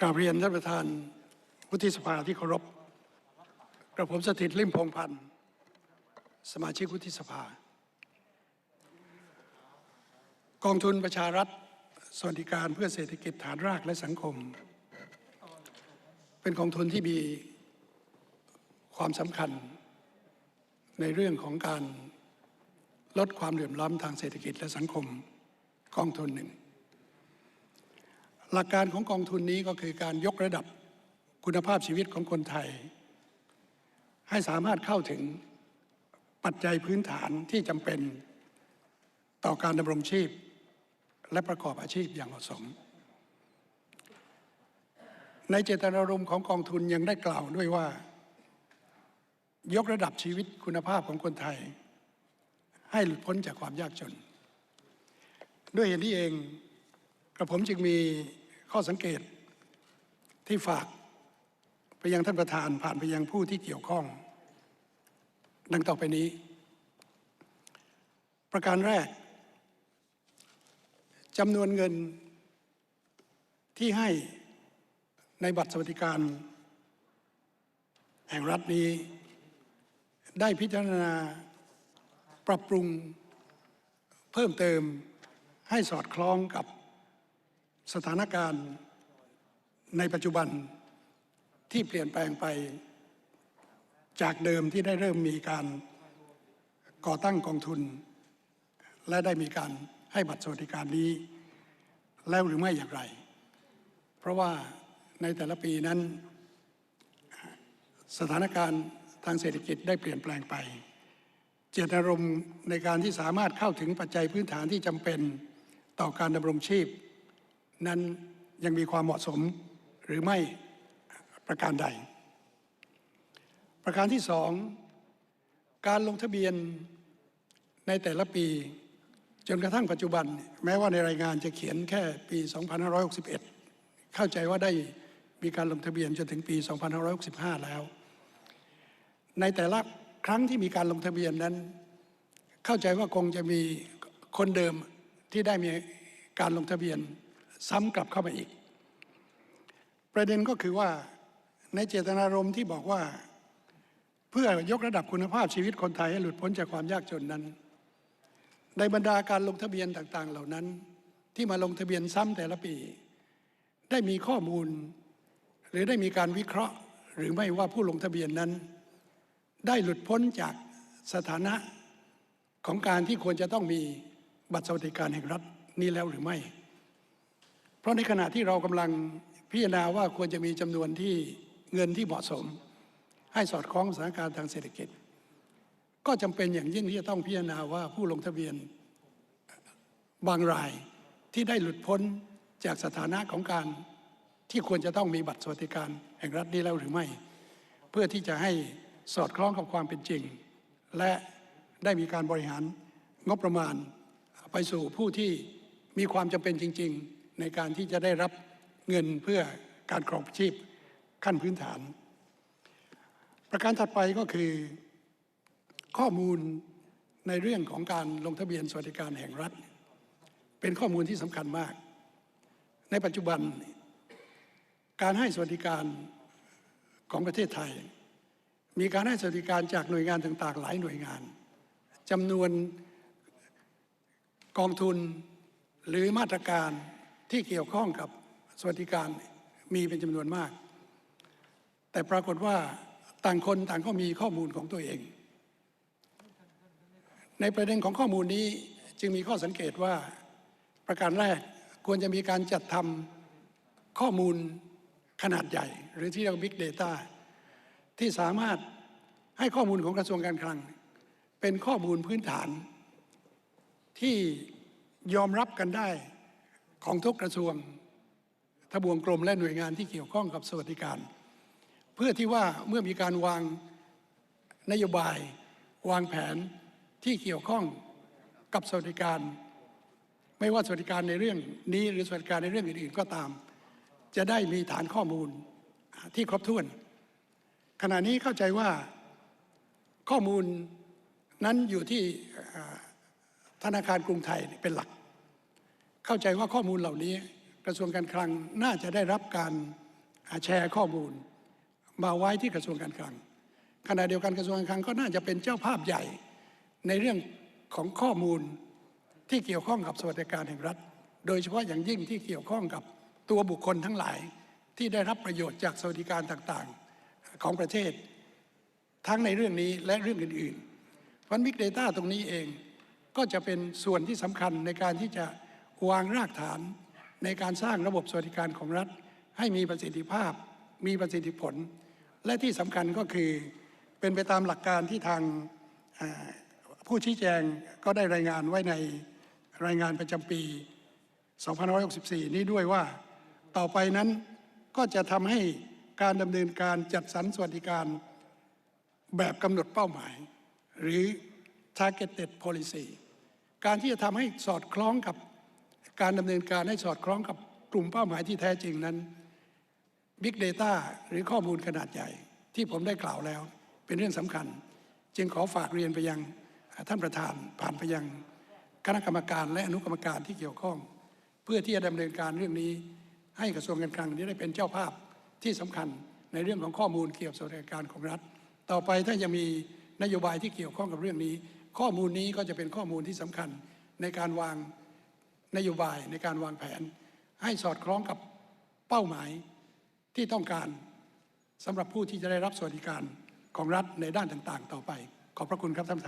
กราบเรียนท่านประธานวุฒิสภาที่เคารพกระผมสถิตริมพงพันธ์ สมาชิกวุฒิสภา กองทุนประชารัฐสวัสดิการเพื่อเศรษฐกิจฐานรากและสังคม เป็นกองทุนที่มีความสำคัญ ในเรื่องของการลดความเหลื่อมล้ำทางเศรษฐกิจและสังคมกองทุนหนึ่ง หลักการของกองทุนนี้ก็คือการยกระดับคุณภาพชีวิตของคนไทย ให้สามารถเข้าถึงปัจจัยพื้นฐานที่จำเป็นต่อการดำรงชีพ และประกอบอาชีพอย่างเหมาะสม ในเจตนารมณ์ของกองทุนยังได้กล่าวด้วยว่า ยกระดับชีวิตคุณภาพของคนไทย ให้หลุดพ้นจากความยากจน ด้วยเหตุนี้เอง กระผมจึงมีข้อสังเกตที่ฝากไปยังท่านประธานผ่านไปยังผู้ที่เกี่ยวข้อง ดังต่อไปนี้ ประการแรกจำนวนเงินที่ให้ในบัตรสวัสดิการ แห่งรัฐนี้ ได้พิจารณาปรับปรุงเพิ่มเติมให้สอดคล้องกับ สถานการณ์ในปัจจุบันที่เปลี่ยนแปลงไป จากเดิมที่ได้เริ่มมีการก่อตั้งกองทุน และได้มีการให้บัตรสวัสดิการนี้ แล้วหรือไม่อย่างไร เพราะว่าในแต่ละปีนั้น สถานการณ์ทางเศรษฐกิจได้เปลี่ยนแปลงไป เจตนารมณ์ในการที่สามารถเข้าถึงปัจจัยพื้นฐานที่จำเป็นต่อการดำรงชีพ นั้นยังมีความเหมาะสมหรือไม่ประการใด ประการที่สองการลงทะเบียนในแต่ละปี จนกระทั่งปัจจุบัน แม้ว่าในรายงานจะเขียนแค่ปี 2561 เข้าใจว่าได้มีการลงทะเบียนจนถึงปี 2565 แล้ว ในแต่ละครั้งที่มีการลงทะเบียนนั้น เข้าใจว่าคงจะมีคนเดิมที่ได้มีการลงทะเบียน ซ้ำกลับเข้ามาอีก ประเด็นก็คือว่าในเจตนารมณ์ที่บอกว่าเพื่อยกระดับคุณภาพชีวิตคนไทยให้หลุดพ้นจากความยากจนนั้น ในบรรดาการลงทะเบียนต่างๆ เหล่านั้น ที่มาลงทะเบียนซ้ำแต่ละปี ได้มีข้อมูล หรือได้มีการวิเคราะห์ หรือไม่ว่าผู้ลงทะเบียนนั้น ได้หลุดพ้นจากสถานะของการที่ควรจะต้องมีบัตรสวัสดิการแห่งรัฐนี้แล้วหรือไม่ ราะในขณะที่เรากำลังพิจารณาว่าควรจะมีจำนวนที่เงินที่เหมาะสม ให้สอดคล้องสถานการณ์ทางเศรษฐกิจ ก็จำเป็นอย่างยิ่งที่จะต้องพิจารณาว่าผู้ลงทะเบียนบางรายที่ได้หลุดพ้นจากสถานะของการที่ควรจะต้องมีบัตรสวัสดิการแห่งรัฐนี้แล้วหรือไม่ เพื่อที่จะให้สอดคล้องกับความเป็นจริง และได้มีการบริหารงบประมาณ ไปสู่ผู้ที่มีความจำเป็นจริง ๆ ในการที่จะได้รับเงินเพื่อการครองชีพขั้นพื้นฐาน ประการถัดไปก็คือข้อมูลในเรื่องของการลงทะเบียนสวัสดิการแห่งรัฐ เป็นข้อมูลที่สำคัญมาก ในปัจจุบัน การให้สวัสดิการของประเทศไทย มีการให้สวัสดิการจากหน่วยงานต่าง ๆ หลายหน่วยงานจำนวนกองทุนหรือมาตรการ ที่เกี่ยวข้องกับสวัสดิการมีเป็นจำนวนมาก แต่ปรากฏว่าต่างคนต่างก็มีข้อมูลของตัวเอง ในประเด็นของข้อมูลนี้จึงมีข้อสังเกตว่าประการแรกควรจะมีการจัดทำข้อมูลขนาดใหญ่ หรือที่เรียกว่า Big Data ที่สามารถให้ข้อมูลของกระทรวงการคลัง เป็นข้อมูลพื้นฐานที่ยอมรับกันได้ ของทุกกระทรวงทบวงกรมและหน่วยงานที่เกี่ยวข้องกับสวัสดิการ เพื่อที่ว่าเมื่อมีการวางนโยบายวางแผนที่เกี่ยวข้องกับสวัสดิการ ไม่ว่าสวัสดิการในเรื่องนี้หรือสวัสดิการในเรื่องอื่น ๆ ก็ตาม จะได้มีฐานข้อมูลที่ครบถ้วน ขณะนี้เข้าใจว่าข้อมูลนั้นอยู่ที่ธนาคารกรุงไทยเป็นหลัก เข้าใจว่าข้อมูลเหล่านี้ กระทรวงการคลังน่าจะได้รับการแชร์ข้อมูล มาไว้ที่กระทรวงการคลังขณะเดียวกันกระทรวงการคลังก็น่าจะเป็นเจ้าภาพใหญ่ในเรื่องของข้อมูลที่เกี่ยวข้องกับสวัสดิการแห่งรัฐ โดยเฉพาะอย่างยิ่งที่เกี่ยวข้องกับตัวบุคคลทั้งหลายที่ได้รับประโยชน์จากสวัสดิการต่างๆของประเทศ ทั้งในเรื่องนี้และเรื่องอื่นๆเพราะบิ๊กเดต้าตรงนี้เองก็จะเป็นส่วนที่สำคัญในการที่จะ วางรากฐานในการสร้างระบบสวัสดิการของรัฐ ให้มีประสิทธิภาพ มีประสิทธิผล และที่สำคัญก็คือเป็นไปตามหลักการที่ทางผู้ชี้แจงก็ได้รายงานไว้ในรายงานประจำปี 2564 นี้ด้วยว่าต่อไปนั้นก็จะทำให้การดำเนินการจัดสรรสวัสดิการแบบกำหนดเป้าหมาย หรือ targeted policy การที่จะทำให้สอดคล้องกับ การดำเนินการให้สอดคล้องกับกลุ่มเป้าหมายที่แท้จริงนั้น Big Data หรือข้อมูลขนาดใหญ่ ที่ผมได้กล่าวแล้ว เป็นเรื่องสำคัญ จึงขอฝากเรียนไปยังท่านประธานผ่านไปยังคณะกรรมการและอนุกรรมการที่เกี่ยวข้อง เพื่อที่จะดำเนินการเรื่องนี้ ให้กระทรวงการคลังได้เป็นเจ้าภาพที่สำคัญในเรื่องของข้อมูลเกี่ยวกับสวัสดิการของรัฐ ต่อไปถ้าจะมีนโยบายที่เกี่ยวข้องกับเรื่องนี้ ข้อมูลนี้ก็จะเป็นข้อมูลที่สำคัญในการวาง นโยบายในการวางแผน ให้สอดคล้องกับเป้าหมายที่ต้องการสำหรับผู้ที่จะได้รับสวัสดิการของรัฐในด้านต่าง ๆ ต่อไป ขอบพระคุณครับท่านประธาน